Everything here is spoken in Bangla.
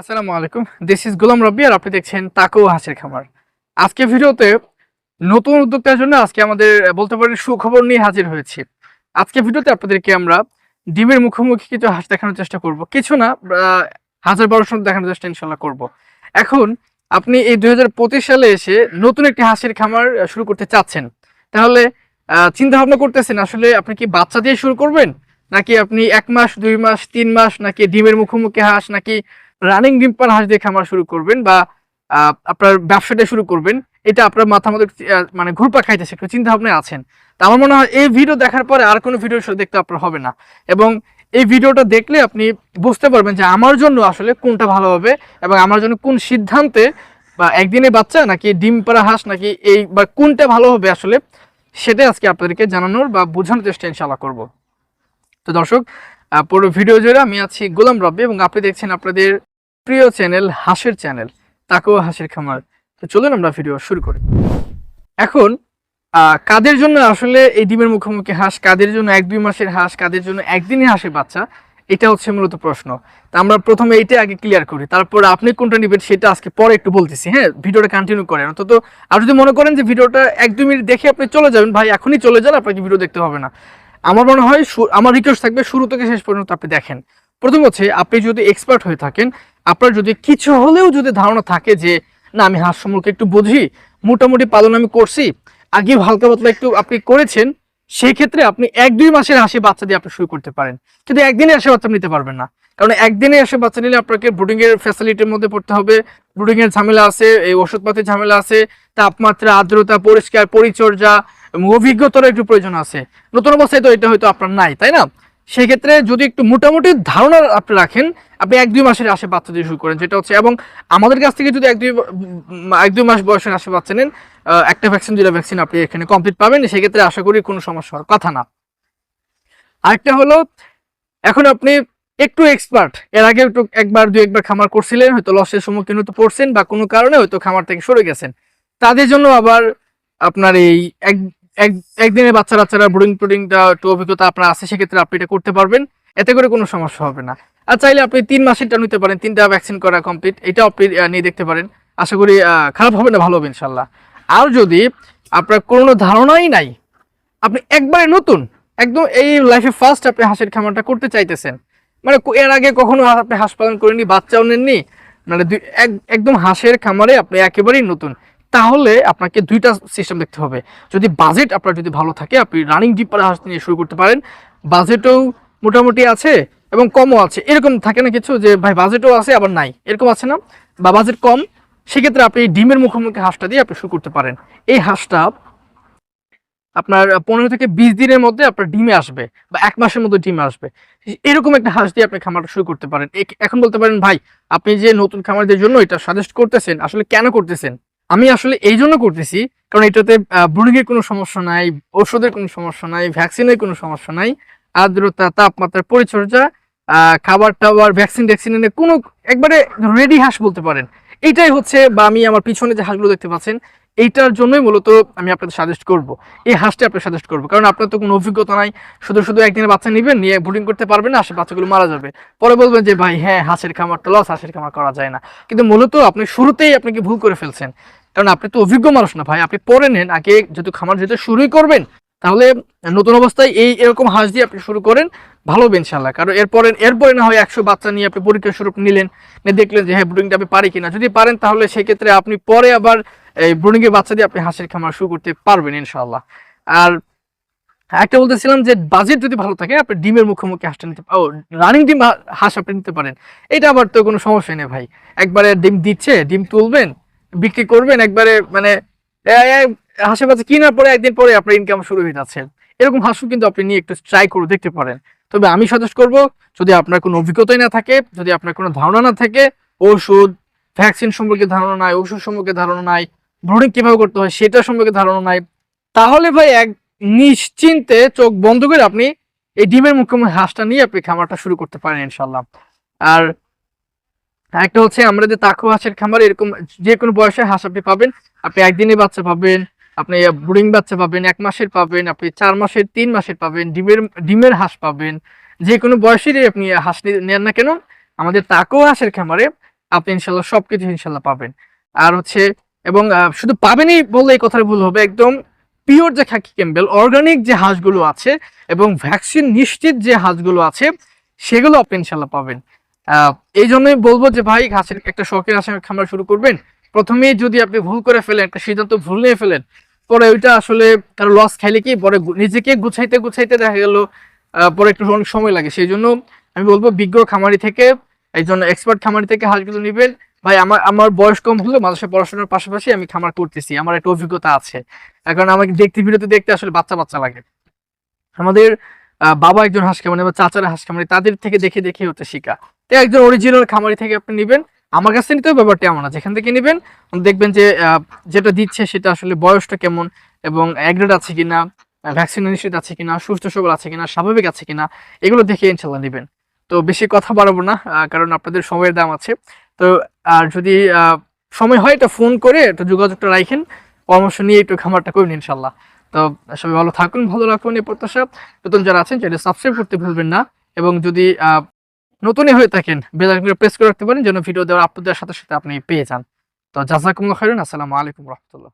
আসসালামু আলাইকুম। দিস ইজ গোলাম রব্বি আর আপনি দেখছেন তাকো হাসির খামার। আজকে ভিডিওতে নতুন উদ্যোক্তার জন্য আজকে আমাদের বলতে পারেন সুখবর নিয়ে হাজির হয়েছি। আজকে ভিডিওতে আপনাদেরকে আমরা ডিমের মুখোমুখি কিছু হাঁস দেখানোর চেষ্টা করব। কিছু না হাজার বারোশো দেখানোর চেষ্টা ইনশাল্লাহ করব। এখন আপনি এই দুই হাজার পঁচিশ সালে এসে নতুন একটি হাঁসের খামার শুরু করতে চাচ্ছেন। তাহলে চিন্তা ভাবনা করতেছেন, আসলে আপনি কি বাচ্চা দিয়ে শুরু করবেন? নাকি আপনি এক মাস, দুই মাস, তিন মাস, নাকি ডিমের মুখোমুখি হাঁস, নাকি রানিং ডিম পাড়া হাঁস দিয়ে খামার শুরু করবেন বা আপনার ব্যবসাটা শুরু করবেন, এটা আপনার মাথা মধ্যে মানে ঘুরপা খাইতেছে একটু চিন্তা ভাবনায় আছেন তা আমার মনে হয় এই ভিডিও দেখার পরে আর কোনো ভিডিও দেখতে আপনার হবে না। এবং এই ভিডিওটা দেখলে আপনি বুঝতে পারবেন যে আমার জন্য আসলে কোনটা ভালো হবে এবং আমার জন্য কোন সিদ্ধান্তে বা একদিনে বাচ্চা নাকি ডিম পাড়া হাঁস নাকি এই বা কোনটা ভালো হবে আসলে সেটাই আজকে আপনাদেরকে জানানোর বা বোঝানোর চেষ্টা ইনশাল্লাহ করব। তো দর্শক পুরো ভিডিও জুড়ে আমি আছি গোলাম রব্বি এবং আপনি দেখছেন আপনাদের প্রিয় চ্যানেল, হাঁসের চ্যানেল, তাকেও হাঁসের খামার। তো চলুন আমরা ভিডিও শুরু করি। এখন কাদের জন্য আসলে এই ডিমের মুখোমুখি হাঁস, কাদের জন্য এক দুই মাসের হাঁস, কাদের জন্য একদিনই হাঁসের বাচ্চা? এটা হচ্ছে মূলত প্রশ্ন। তা আমরা প্রথমে এইটা আগে ক্লিয়ার করি। তারপর আপনি কোনটা নেবেন সেটা আজকে পরে একটু বলতেছি হ্যাঁ? ভিডিওটা কন্টিনিউ করেন। অন্তত আর যদি মনে করেন যে ভিডিওটা এক দুই মিনিট দেখে আপনি চলে যাবেন, ভাই, এখনই চলে যান, আপনাকে ভিডিও দেখতে হবে না। আমার মনে হয় আমার রিকোয়েস্ট থাকবে শুরু থেকে শেষ পর্যন্ত আপনি দেখেন। প্রথম হচ্ছে, আপনি যদি এক্সপার্ট হয়ে থাকেন আপনার যদি কিছু হলেও যদি ধারণা থাকে যে, না, আমি হাঁস সম্পর্কে একটু বুঝি, মোটামুটি পালন আমি করছি, আগে হালকা পাতলা একটু আপনি করেছেন সেই ক্ষেত্রে আপনি এক দুই মাসের হাসি বাচ্চা দিয়ে আপনি শুরু করতে পারেন। কিন্তু একদিনে এসে বাচ্চা নিতে পারবেন না। কারণ একদিনে এসে বাচ্চা নিলে আপনাকে ব্রুডিং এর ফ্যাসিলিটির মধ্যে পড়তে হবে ব্রুডিং এর ঝামেলা আছে, এই ওষুধপাতির ঝামেলা আছে, তাপমাত্রা, আর্দ্রতা, পরিষ্কার, পরিচর্যা, এবং অভিজ্ঞতার একটু প্রয়োজন আছে। নতুন অবস্থায় তো এটা হয়তো আপনার নাই, তাই না? সেক্ষেত্রে যদি একটু মোটামুটি ধারণা আপনি রাখেন, আপনি এক দুই মাসের আসে বাচ্চা দিয়ে শুরু করেন, যেটা হচ্ছে এবং আমাদের কাছ থেকে যদি এক দুই এক দুই মাস বয়সের আসে বাচ্চা নেন একটা ভ্যাকসিন দুটা ভ্যাকসিন আপনি এখানে কমপ্লিট পাবেন। সেক্ষেত্রে আশা করি কোনো সমস্যা হওয়ার কথা না। আরেকটা হলো, এখন আপনি একটু এক্সপার্ট এর আগে একটু একবার দুই একবার খামার করছিলেন, হয়তো লসের সম্মুখীন হতে পড়ছেন বা কোনো কারণে হয়তো খামার থেকে সরে গেছেন। তাদের জন্য আবার আপনার এই এক এক, একদিনের বাচ্চা বাচ্চারা ব্রুডিং টুডিংটা একটু অভিজ্ঞতা আপনার আছে, সেক্ষেত্রে আপনি এটা করতে পারবেন। এতে করে কোনো সমস্যা হবে না। আর চাইলে আপনি তিন মাসেরটা নিতে পারেন, তিনটা ভ্যাকসিন করা কমপ্লিট এটা আপনি নিয়ে দেখতে পারেন। আশা করি খারাপ হবে না, ভালো হবে ইনশাল্লাহ আর যদি আপনার কোনো ধারণাই নাই, আপনি একবারে নতুন, একদম এই লাইফে ফার্স্ট আপনি হাঁসের খামারটা করতে চাইতেছেন মানে এর আগে কখনো আপনি হাঁস পালন করেননি, বাচ্চাও নেননি মানে একদম হাঁসের খামারে আপনি একেবারেই নতুন। তাহলে আপনাকে দুইটা সিস্টেম দেখতে হবে। যদি বাজেট আপনার যদি ভালো থাকে, আপনি রানিং ডিপ পাড়া হাঁস নিয়ে শুরু করতে পারেন। বাজেটও মোটামুটি আছে এবং কমও আছে। এরকম থাকে না কিছু যে, ভাই বাজেটও আছে, আবার নাই। এরকম আছে না? বা বাজেট কম, সেক্ষেত্রে আপনি ডিমের মুখোমুখি হাঁসটা দিয়ে আপনি শুরু করতে পারেন। এই হাঁসটা আপনার পনেরো থেকে বিশ দিনের মধ্যে আপনার ডিমে আসবে বা এক মাসের মধ্যে ডিমে আসবে। এরকম একটা হাঁস দিয়ে আপনি খামারটা শুরু করতে পারেন। এখন বলতে পারেন, ভাই, আপনি যে নতুন খামারদের জন্য এটা সাজেস্ট করতেছেন, আসলে কেন করতেছেন? আমি আসলে এই জন্য করতেছি, কারণ এটাতে ব্রুডিং এর কোনো সমস্যা নাই ওষুধের কোনো সমস্যা নাই, ভ্যাকসিনের কোনো সমস্যা নাই, আর্দ্রতা, তাপমাত্রার পরিচর্যা খাবার টাবার, ভ্যাকসিন ট্যাকসিনের কোনো, একবারে রেডি হাঁস বলতে পারেন। এইটাই হচ্ছে বা আমি আমার পিছনে যে হাঁসগুলো দেখতে পাচ্ছেন, এইটার জন্যই মূলত আমি আপনাদের সাজেস্ট করব। এই হাঁসটা আপনি সাজেস্ট করব, কারণ আপনার তো কোনো অভিজ্ঞতা নাই, শুধু শুধু একদিনের বাচ্চা নেবেন, নিয়ে ব্রুডিং করতে পারবেন না সে বাচ্চাগুলো মারা যাবে। পরে বলবেন যে, ভাই হ্যাঁ হাঁসের খামারটা লস হাঁসের খামার করা যায় না। কিন্তু মূলত আপনি শুরুতেই আপনাকে ভুল করে ফেলছেন। কারণ আপনি তো অভিজ্ঞ মানুষ না ভাই, আপনি পরে নেন। আগে যেহেতু খামার যেহেতু শুরুই করবেন, তাহলে নতুন অবস্থায় এই এরকম হাঁস দিয়ে আপনি শুরু করেন, ভালো হবে ইনশাল্লাহ কারণ এরপরে এরপরে না হয় একশো বাচ্চা নিয়ে আপনি পরীক্ষা স্বরূপ নিলেন, নিয়ে দেখলেন যে হ্যাঁ ব্রুডিংটা আপনি পারি কিনা? যদি পারেন, তাহলে সেক্ষেত্রে আপনি পরে আবার এই ব্রুডিং এর বাচ্চা দিয়ে আপনি হাঁসের খামার শুরু করতে পারবেন ইনশাল্লাহ আর একটা বলতেছিলাম যে, বাজেট যদি ভালো থাকে, আপনি ডিমের মুখোমুখি হাঁসটা নিতে ও, রানিং ডিম হাঁস আপনি নিতে পারেন। এটা আবার তো কোনো সমস্যা নেই ভাই। একবারে ডিম দিচ্ছে, ডিম তুলবেন বিক্রি করবেন একবারে মানে হাঁসের বাচ্চা কেনার পরে একদিন পরে আপনার ইনকাম শুরু হয়ে যাচ্ছে। এরকম হাঁসও কিন্তু আপনি নিয়ে একটু ট্রাই করে দেখতে পারেন। তবে আমি সাজেস্ট করব, যদি আপনার কোনো অভিজ্ঞতাই না থাকে, যদি আপনার কোনো ধারণা না থাকে, ওষুধ ভ্যাকসিন সম্পর্কে ধারণা নাই, ওষুধ সম্পর্কে ধারণা নাই ব্রুডিং কীভাবে করতে হয় সেটা সম্পর্কে ধারণা নাই, তাহলে ভাই এক নিশ্চিন্তে চোখ বন্ধ করে আপনি এই ডিমের মুখোমুখি হাঁসটা নিয়ে আপনি খামারটা শুরু করতে পারেন ইনশাল্লাহ আর একটা হচ্ছে আমরা যে তাকু হাঁসের খামার এরকম যে কোনো বয়সে হাঁস আপনি পাবেন। আপনি একদিনে বাচ্চা পাবেন, আপনি ব্রুডিং বাচ্চা পাবেন, এক মাসের পাবেন, আপনি চার মাসের, তিন মাসের পাবেন, ডিমের ডিমের হাঁস পাবেন। যে কোনো বয়সেরই আপনি হাঁস নেন না কেন, আমাদের তাকো হাঁসের খামারে আপনি ইনশাল্লাহ সবকিছু ইনশাল্লাহ পাবেন। আর হচ্ছে, এবং শুধু পাবেনই বললে এই কথাটা ভুল হবে, একদম পিওর যে খাকি ক্যাম্বেল অর্গানিক যে হাঁসগুলো আছে এবং ভ্যাকসিন নিশ্চিত যে হাঁসগুলো আছে, সেগুলো আপনি ইনশাল্লাহ পাবেন। এই জন্যই বলব যে ভাই হাঁসের একটা শখের হাঁসের খামার শুরু করবেন। প্রথমে যদি আপনি ভুল করে ফেলেন, একটা সিদ্ধান্ত ভুল নিয়ে ফেলেন, পরে ওইটা আসলে কারও লস খাইলে কি, পরে নিজেকে গুছাইতে গুছাইতে দেখা গেল পরে একটু অনেক সময় লাগে। সেই জন্য আমি বলব, বিজ্ঞ খামারি থেকে, একজন এক্সপার্ট খামারি থেকে হাঁসগুলো নেবেন। ভাই, আমার আমার বয়স কম হলেও মানুষের পড়াশোনার পাশাপাশি আমি খামার করতেছি, আমার একটা অভিজ্ঞতা আছে। এখন আমাকে দেখতে, ভিডিওতে দেখতে আসলে বাচ্চা বাচ্চা লাগে। আমাদের বাবা একজন হাঁস খামারি বা চাচারা হাঁস খামারি, তাদের থেকে দেখে দেখে হতে শিখা। তো একজন অরিজিনাল খামারি থেকে আপনি নেবেন। আমার কাছে নিতেও ব্যাপারটা এমন না। যেখান থেকে নেবেন, দেখবেন যে যেটা দিচ্ছে সেটা আসলে বয়সটা কেমন এবং অ্যাগ্রেড আছে কিনা ভ্যাকসিন নিশ্চিত আছে কিনা, সুস্থ সবল আছে কিনা, স্বাভাবিক আছে কিনা, এগুলো দেখে ইনশাল্লাহ নেবেন। তো বেশি কথা বাড়াবো না কারণ আপনাদের সময়ের দাম আছে। তো, আর যদি সময় হয় এটা ফোন করে একটু যোগাযোগটা রাখেন পরামর্শ নিয়ে একটু খামারটা করুন ইনশাল্লাহ। তো সবাই ভালো থাকুন, ভালো রাখুন এই প্রত্যাশা। নতুন যারা আছেন চ্যানেল সাবস্ক্রাইব করতে ভুলবেন না এবং যদি নতুনই হয়ে থাকেন বেল প্রেস করে রাখতে পারেন, যেন ভিডিও দেওয়ার আপলোড দেওয়ার সাথে সাথে আপনি পেয়ে যান। তো জাজাকুমুল্লাহ খাইন আসসালামু আলাইকুম রহমতুল্লাহ।